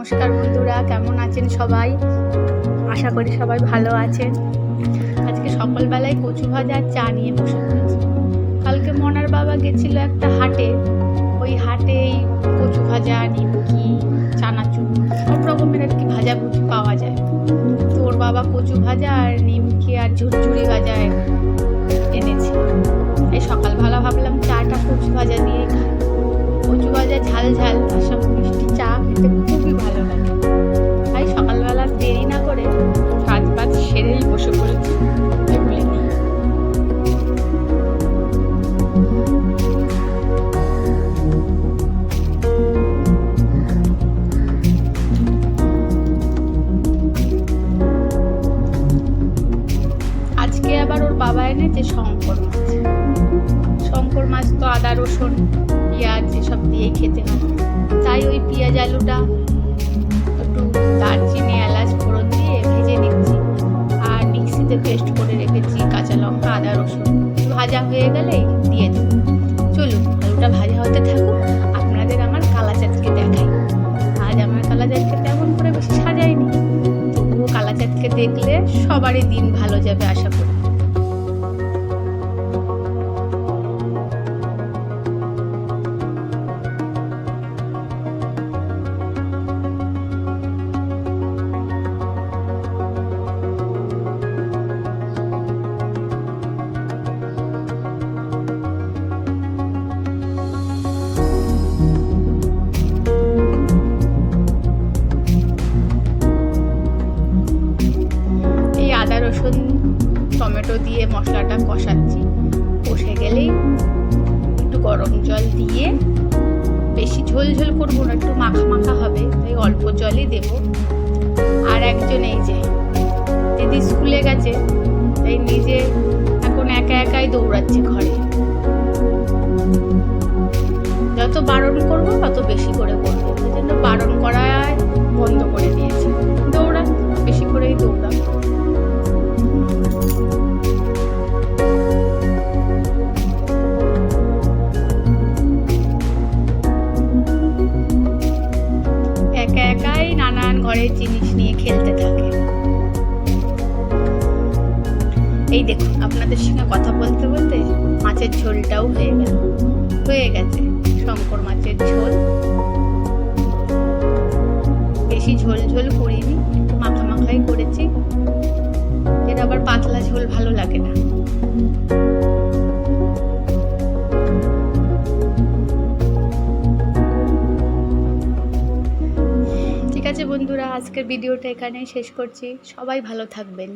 নমস্কার বন্ধুরা, কেমন আছেন সবাই? আশা করি সবাই ভালো আছেন। আজকে সকালবেলায় কচু ভাজা চা নিয়ে বসে পড়েছি। কালকে মনার বাবা গেছিল একটা হাটে। ওই হাটেই কচু ভাজা, নিমকি, চানাচুর, সব রকমের আর কি ভাজা ভুজি পাওয়া যায়। তো ওর বাবা কচু ভাজা আর নিমকি আর ঝুরঝুরি ভাজা বাবা এনেছে শঙ্কর মাছ। শঙ্কর মাছ তো আদা, রসুন, পেঁয়াজ এসব দিয়েই খেতে হয়। তাই ওই পেঁয়াজ, আলুটা একটু দারচিনি, এলাচ, ফোড়ন দিয়ে ভেজে নিচ্ছি। আর মিক্সিতে পেস্ট করে রেখেছি কাঁচা লঙ্কা, আদা, রসুন। ভাজা হয়ে গেলে দিয়ে দেবো। চলুন, আলুটা ভাজা হতে থাকুক। আপনাদের আমার কালা চাঁদকে দেখাই। আজ আমার কালা চাঁদকে তেমন করে বেশি সাজাইনি। তবুও কালা চাঁদকে দেখলে সবারই দিন ভালো যাবে, আশা করি। টমেটো দিয়ে মশলাটা কষাচ্ছি। কষে গেলেই একটু গরম জল দিয়ে বেশি ঝোল ঝোল করব না, একটু মাখা মাখা হবে, তাই অল্প জলই দেব। আর একজন এই যে দিদি স্কুলে গেছে, তাই নিজে এখন একা একাই দৌড়াচ্ছে ঘরে। যত বারণ করব ঘরের জিনিস নিয়ে খেলতে থাকে। এই দেখুন, আপনাদের সঙ্গে কথা বলতে বলতে মাছের ঝোলটাও হয়ে গেল। হয়ে গেছে, শঙ্কর মাছের ঝোল। বেশি ঝোল ঝোল করিনি মাখা মাখাই করেছি। এর আবার পাতলা ঝোল ভালো লাগে না। আজকের ভিডিওটা এখানেই শেষ করছি। সবাই ভালো থাকবেন।